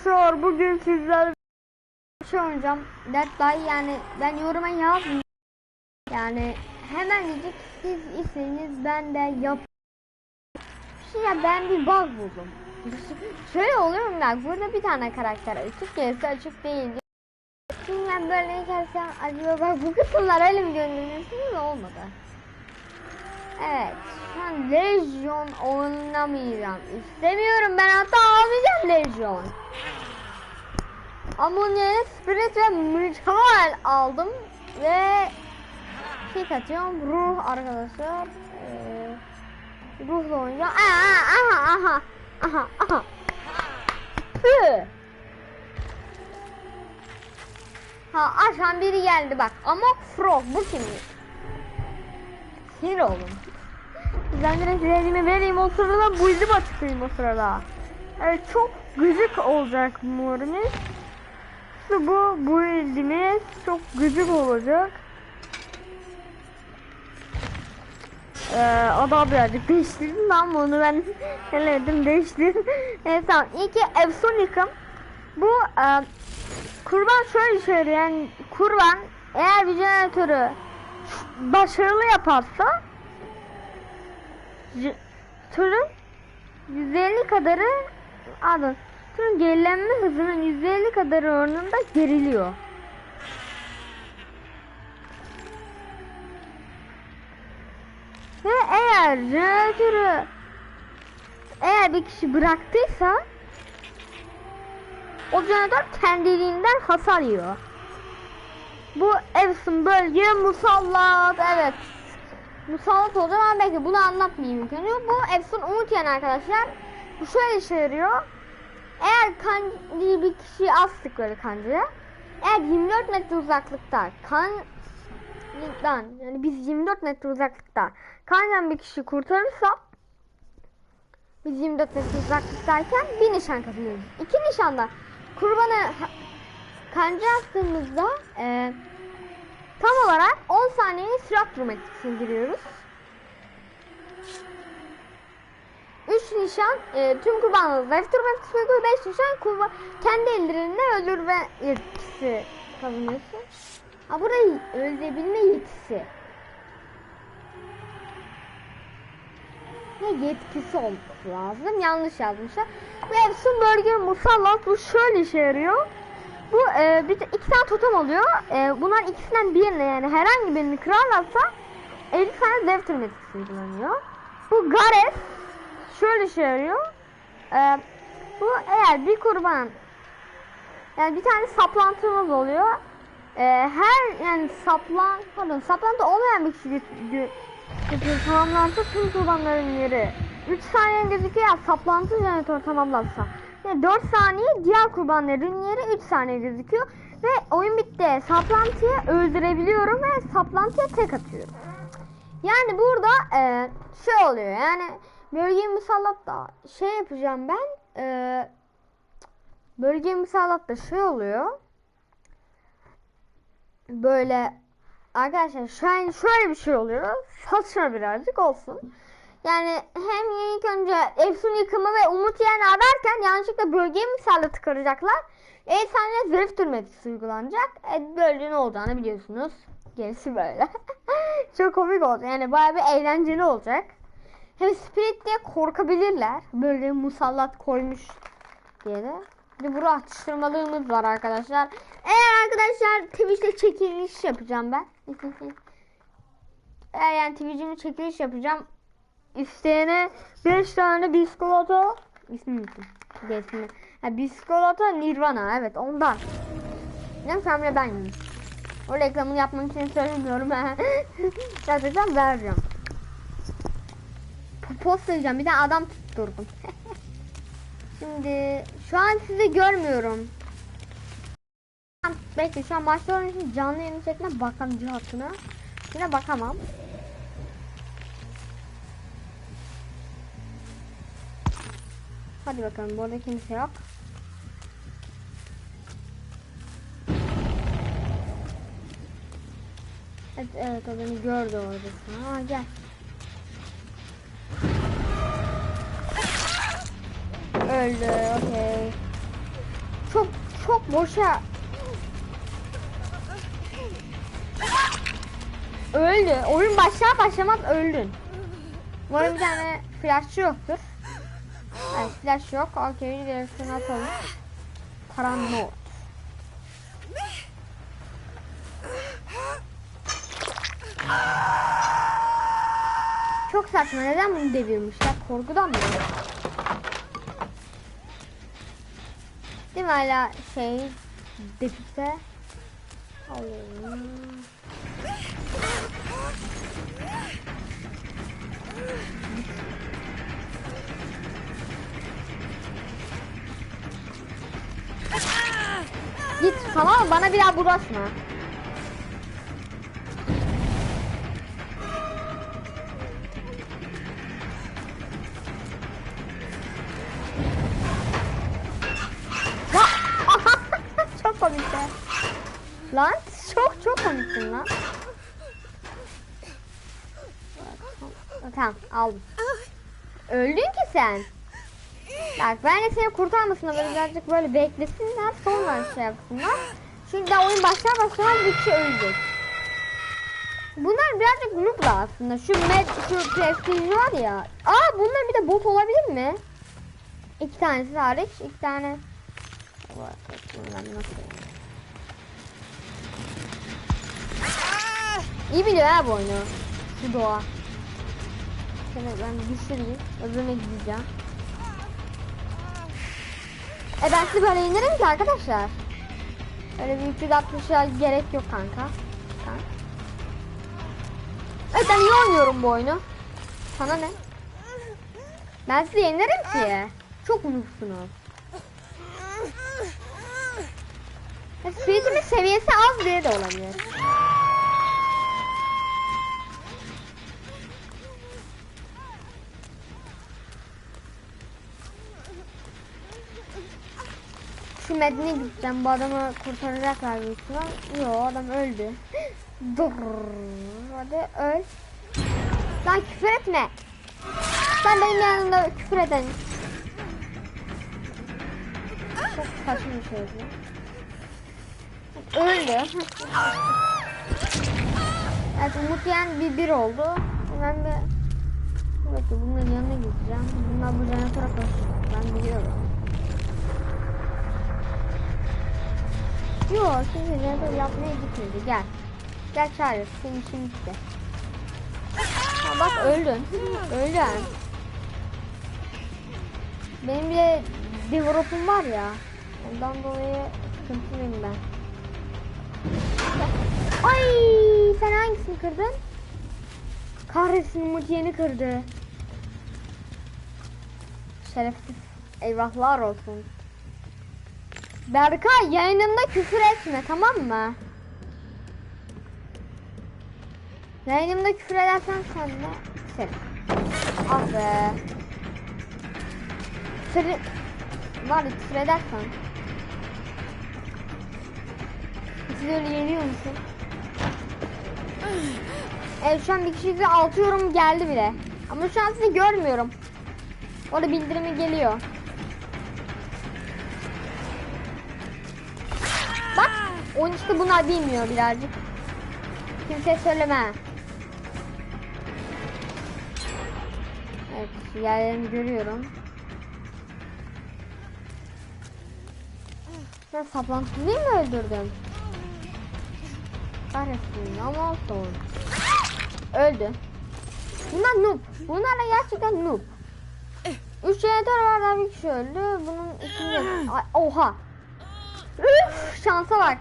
arkadaşlar bugün sizlerle bir şey oynayacağım. Dead by yani ben yoruma yazmayayım. Yani hemen diyecek siz istediğiniz ben de yap. Şey ya ben bir bug buldum. Şöyle oluyor mu bak burada bir tane karakter açık gelirse açık değil. Şimdi ben böyle gelsem acaba bak bu kısımlar öyle mi gönderilirsiniz olmadı. Evet. Şu an Legion oynamayacağım. İstemiyorum ben hatta almayacağım Legion. Ammonia, Spirit ve Mikael aldım ve şey katıyorum ruh arkadaşlar. Ee, ruhla oynayacağım. Aha aha aha aha aha. Püh. Ha aşan biri geldi bak. Amok Frog bu kimmiş? Sinir oldum. Ben direkt elimi vereyim o sırada build'im açıklayayım o sırada. Evet çok gıcık olacak morimiz. İşte bu build'imiz çok gıcık olacak. Ee, ada birazcık değiştirdim ama onu ben eledim değiştirdim. evet tamam. İyi ki Epsonic'ım. Bu e, kurban şöyle yarıyor. Yani kurban eğer bir jeneratörü başarılı yaparsa türün %50 kadarı alın. Türün gerilenme hızının %50 kadarı oranında geriliyor. Ve eğer jeneratörü eğer bir kişi bıraktıysa o jeneratör kendiliğinden hasar yiyor. Bu Epson bölge musallat evet. Musallat olacağım ama belki bunu anlatmayayım ilk önce. Bu Epson unutmayan arkadaşlar. Bu şöyle işe yarıyor. Eğer kancayı bir kişiyi astık böyle kancaya. Eğer 24 metre uzaklıkta kandan yani biz 24 metre uzaklıkta kandan bir kişi kurtarırsa biz 24 metre uzaklıktayken bir nişan kazanıyoruz. İki nişanda kurbanı kanca attığımızda e, tam olarak 10 saniye sürat durmak için giriyoruz. 3 nişan e, tüm kurbanları zayıf durmak için koyuyor. 5 nişan kurban kendi ellerinle öldürme yetkisi kazanıyorsun. Ha burayı öldürebilme yetkisi. Ne yetkisi olması lazım. Yanlış yazmışlar. Ve Burger Musallat bu şöyle işe yarıyor. Bu e, bir, iki tane totem oluyor. E, bunlar ikisinden birine yani herhangi birini kırarlarsa 50 tane dev tırmetkisi uygulanıyor. Bu Gareth şöyle şey yarıyor. E, bu eğer bir kurban yani bir tane saplantımız oluyor. E, her yani saplan pardon saplantı olmayan bir kişi tamamlansa tüm kurbanların yeri 3 saniye gözüküyor ya saplantı jeneratör tamamlansa. Yani 4 saniye diğer kurbanların yeri 3 saniye gözüküyor. Ve oyun bitti. Saplantıyı öldürebiliyorum ve saplantıya tek atıyorum. Yani burada e, şey oluyor yani bölge musallatta şey yapacağım ben e, bölge musallatta şey oluyor böyle arkadaşlar şu an şöyle bir şey oluyor saçma birazcık olsun yani hem ilk önce Efsun yıkımı ve Umut yerini ararken yanlışlıkla bölgeye musallatı kıracaklar e saniye zarif durmetisi uygulanacak e, böyle ne olacağını biliyorsunuz gerisi böyle çok komik oldu yani bayağı bir eğlenceli olacak hem Spirit diye korkabilirler. Böyle musallat koymuş diye de. Bir de burada atıştırmalığımız var arkadaşlar. Eğer arkadaşlar Twitch'te çekiliş yapacağım ben. Eğer yani Twitch'imde çekiliş yapacağım. İsteyene 5 tane biskolata ismi ismini. Ha, biskolata Nirvana evet ondan. Ne hamle ben yiyeyim. O reklamını yapmak için söylemiyorum. Gerçekten vereceğim post söyleyeceğim. Bir de adam tutturdum. Şimdi şu an sizi görmüyorum. Bekle şu an olduğum için canlı yayın şekline bakan cihatına. Yine bakamam. Hadi bakalım bu arada kimse yok. Evet, evet o beni gördü orada. Aa gel. Öldü okey. çok çok boşa öldü. Oyun başlar başlamaz öldün. Umarım bir tane flashçı yoktur. Evet flash yok. Okey direksiyonu atalım. Paranot. Çok saçma. Neden bunu devirmişler? Korkudan mı? Değil mi hala şey defite? Allah'ım. Tamam? Bana bir daha bulaşma. Çok komik ya. Lan çok çok komiksin lan. Tamam aldım. Öldün ki sen. Bak ben de seni kurtarmasınlar böyle birazcık böyle beklesinler sonra şey yapsınlar. Çünkü daha oyun başlar başlamaz bir kişi ölecek. Bunlar birazcık noob'la aslında. Şu med, şu prestige var ya. Aa bunlar bir de bot olabilir mi? İki tanesi hariç, iki tane. İyi biliyor ha bu oyunu. Şu doğa. Şöyle ben düşüreyim. Öbürüne gideceğim. E ben sizi böyle inerim ki arkadaşlar. Öyle bir 360'a gerek yok kanka. kanka. Evet ben iyi oynuyorum bu oyunu. Sana ne? Ben sizi yenerim ki. Çok unutsunuz. Ya Speed'imin seviyesi az diye de olabilir. Şu Medine gideceğim. Bu adamı kurtaracaklar büyük ihtimal. Yo adam öldü. Dur. Hadi öl. Lan küfür etme. Sen benim yanımda küfür eden. Çok saçma bir şey bu. Öldü. evet Umut yani bir bir oldu. Ben de Evet bunların yanına gideceğim. Bunlar bu jeneratöre koşacak. Ben biliyorum. Yok şimdi jeneratör yapmaya gitmedi. Gel. Gel çağır. Senin işin bitti. Ha, bak öldün. Öldün. Benim bir de develop'um var ya. Ondan dolayı sıkıntılıyım ben. Ay sen hangisini kırdın? Kahretsin Umut kırdı. Şerefsiz. Eyvahlar olsun. Berkay yayınımda küfür etme tamam mı? Yayınımda küfür edersen sen de sen. Ah be. Küfür... Var küfür edersen. Siz öyle yeniyor musun? Evet şu an bir kişi 6 yorum geldi bile. Ama şu an sizi görmüyorum. Orada bildirimi geliyor. Oyun işte bunlar bilmiyor birazcık. Kimse söyleme. Evet yerlerini görüyorum. Sen saplantılıyı mı öldürdün? Kahretsin ama olsun. Öldü. Bunlar noob. Bunlarla gerçekten noob. Üç jeneratör var bir kişi öldü. Bunun içinde... Ay, oha. Üf, şansa bak.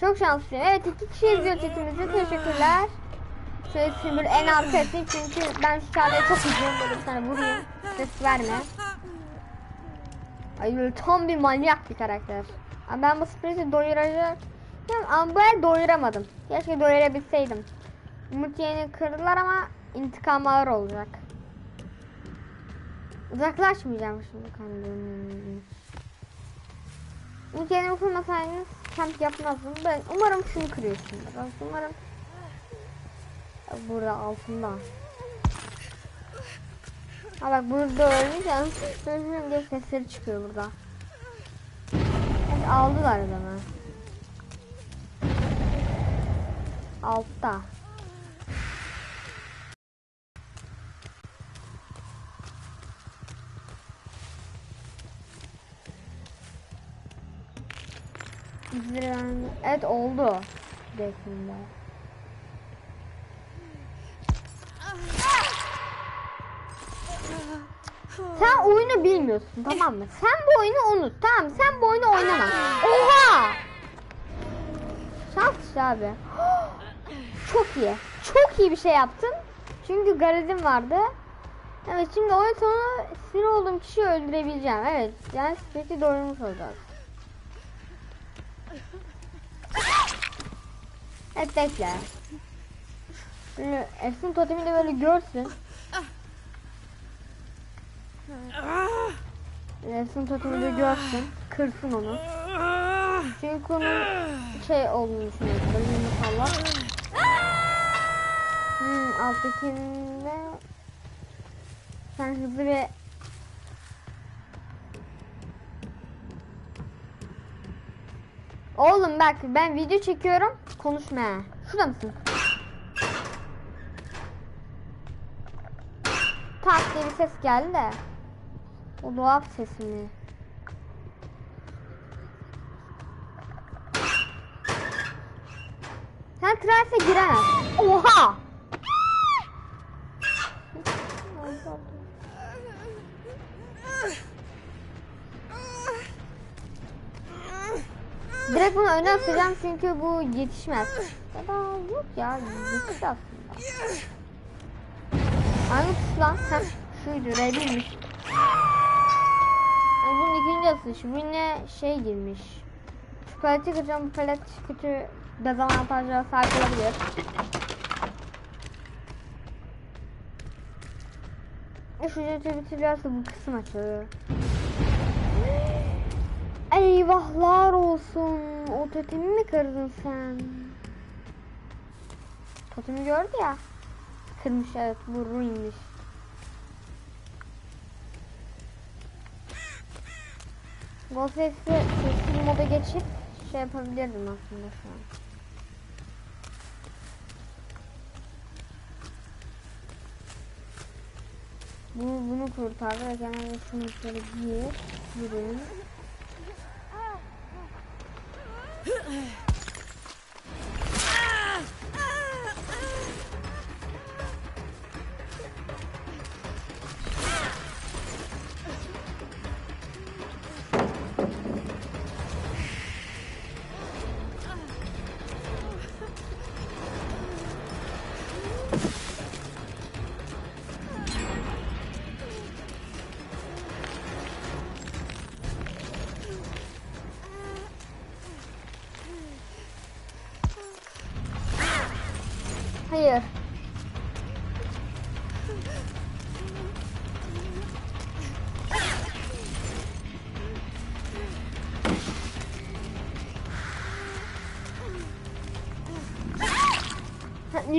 Çok şanslıyım. Evet iki kişi izliyor chatimizi. Teşekkürler. Şöyle şimdi en arka ettik çünkü ben şu çağrıya çok üzüyorum. Böyle bir tane vurayım. Ses verme. Ay böyle tam bir manyak bir karakter. Ama ben bu sürprizi doyuracak. Ama bu el doyuramadım. Keşke doyurabilseydim. Umut yeni kırdılar ama intikam ağır olacak. Uzaklaşmayacağım şimdi kandım. Yeni kırmasaydınız kamp yapmazdım. Ben umarım şunu kırıyorsundur. Umarım burada altında. Ha bak burada ölmüş diye sesleri çıkıyor burada. aldılar adamı. Altta. İzleyen... Evet oldu. Definde. Sen oyunu bilmiyorsun tamam mı? Sen bu oyunu unut tamam? Sen bu oyunu oynama. Oha! Şans abi. Çok iyi. Çok iyi bir şey yaptın. Çünkü garezim vardı. Evet şimdi oyun sonu sinir olduğum kişiyi öldürebileceğim. Evet yani seti doyurmuş olacağız. Evet bekle. Efsun totemi de böyle görsün. Efsun totemi de görsün. Kırsın onu. Çünkü onun şey olduğunu düşünüyorum. Böyle falan. Hmm, alttakinde sen hızlı bir Oğlum bak ben video çekiyorum konuşma. Şurada mısın? Tak diye bir ses geldi de. O doğal ses mi? Sen transe giremez. Oha! Atacağım çünkü bu yetişmez. Ya yok ya yetiş aslında. Hangi tuş lan? Heh, şuydu R1'miş. Ay bunun ikinci atılışı. Bu yine şey girmiş. Şu paleti kıracağım. Bu palet kötü dezavantajlara sahip olabilir. Şu jeti bitiriyorsa bu kısım açılıyor. Eyvahlar olsun. O totemi mi kırdın sen? Totemi gördü ya. Kırmış evet bu ruinmiş. Ghostface'i sessiz moda geçip şey yapabilirdim aslında şu an. Bu, bunu kurtardı ve genelde şunu şöyle giyip yürüyün.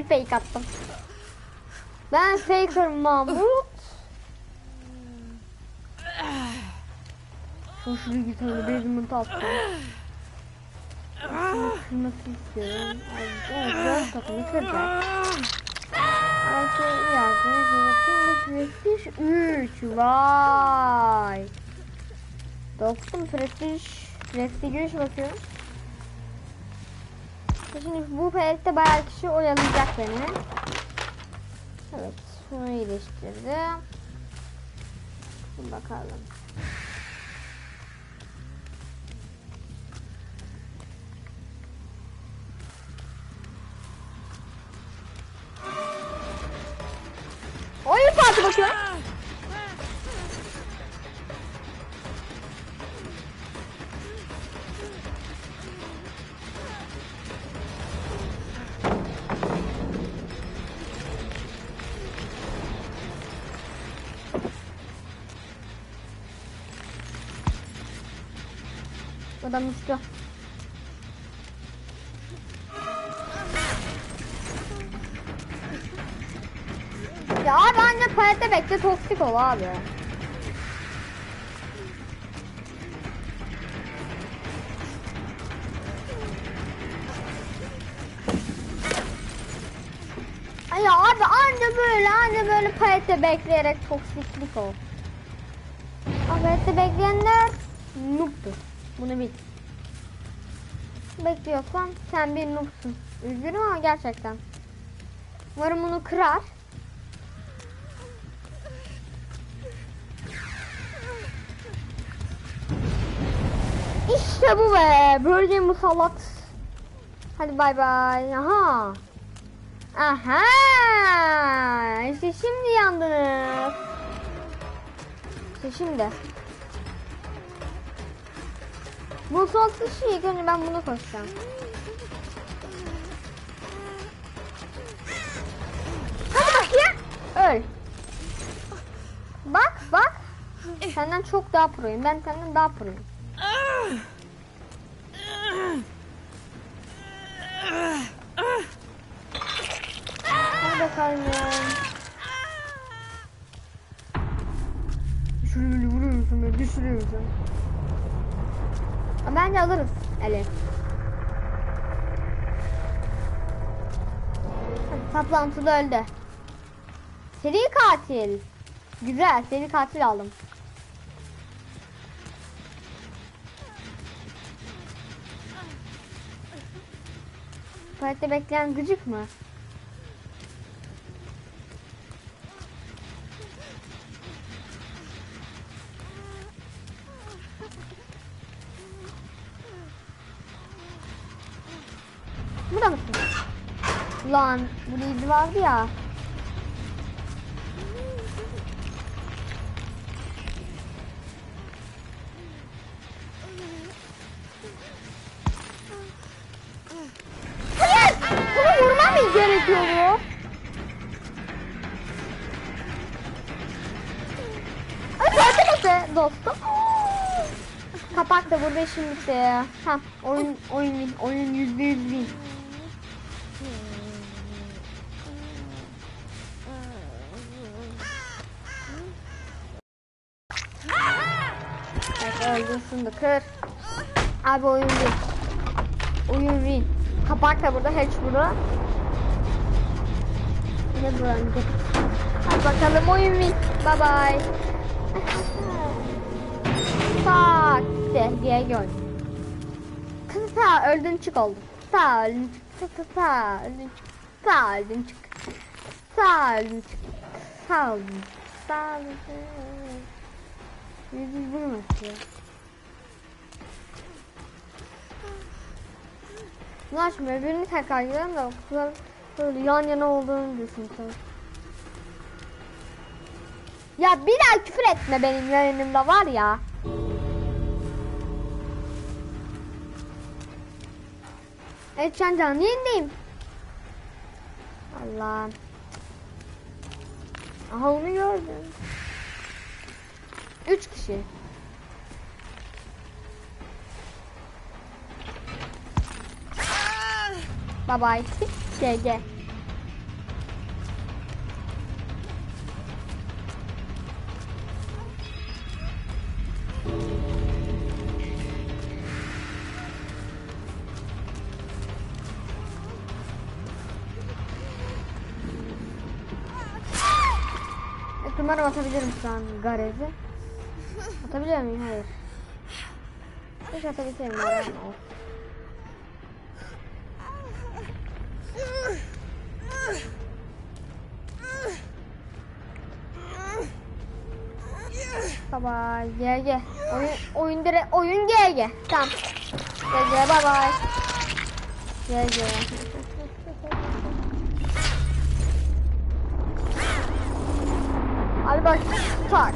Bir fake attım. Ben faker Mahmut. Şu git öyle basement attım. Kırması istiyorum. Ay, dört takımı kıracak. Belki yardım prestij 3. Vay. Dostum prestij. Prestij 3 bakıyorum. Şimdi bu palette bayağı kişi oyalayacak beni. Evet. Şunu iyileştirdim. Şimdi bakalım. Oyun parti bakıyorum. Adam uçtu. Ya abi anne palette bekle toksik ol abi. Ay ya abi anne böyle anne böyle palette bekleyerek toksiklik ol. Palette bekleyenler noob'dur. Bunu bil. Bekliyorsan sen bir noob'sun. Üzgünüm ama gerçekten. Umarım bunu kırar. İşte bu be. Bölge musallat. Hadi bay bay. Aha. Aha. İşte şimdi yandınız. İşte şimdi. Bu son kişi ilk önce ben bunu koşacağım. Hadi bakayım. Öl. Bak bak. Senden çok daha proyum. Ben senden daha proyum. Hadi bakalım ya. Şunu böyle vuruyor musun? Böyle düşürüyor musun? Ama Bence alırız ele. Saplantılı öldü. Seri katil. Güzel seri katil aldım. Tuvalette bekleyen gıcık mı? Lan bu izi vardı ya. Hayır! Bunu vurmam gerekiyor? Arkadaşlar dostum. Kapak da burada şimdi. Ha, oyun oyun oyun yüzde yüz win. De kır. Abi oyun win. Oyun win. Kapak da burada, hatch burada. Ne buranın Hadi bakalım oyun win. Bye bye. Tak. Diye gör. Kız sağ öldün çık oldu. Sağ öldün çık. Sağ sağ öldün çık. Sağ öldün çık. Sağ öldün çık. Sağ öldün çık. Sağ öldün çık. Yüzü bunu Bunu açmıyor. Birini tekrar gidelim de kutular böyle yan yana olduğunu düşün tabii. Ya bir daha küfür etme benim yayınımda var ya. Evet şu an canlı yayındayım. Allah'ım. Aha onu gördüm. Üç kişi. Bye bye. GG. Evet, Umarım atabilirim şu an garezi. Atabiliyor muyum? Hayır. Hiç atabilseydim. Bye. GG. Oyun oyun dire oyun GG. Tamam. GG bye bye. GG. Hadi bak. Tak.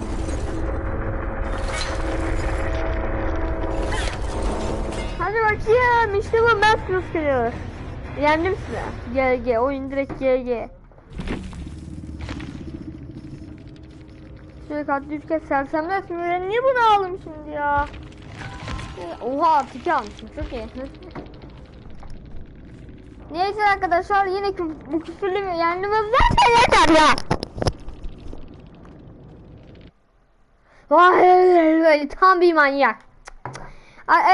Hadi bakayım. İşte bu Max geliyor. Yendim size. GG. Oyun direkt GG. Şöyle katlı üç kez sersemler ben niye bunu aldım şimdi ya? Oha tiki almışım çok iyi. Neyse arkadaşlar yine kü- bu küfürlü bir yendiğimizden de yeter ya. Vay tam bir manyak. Evet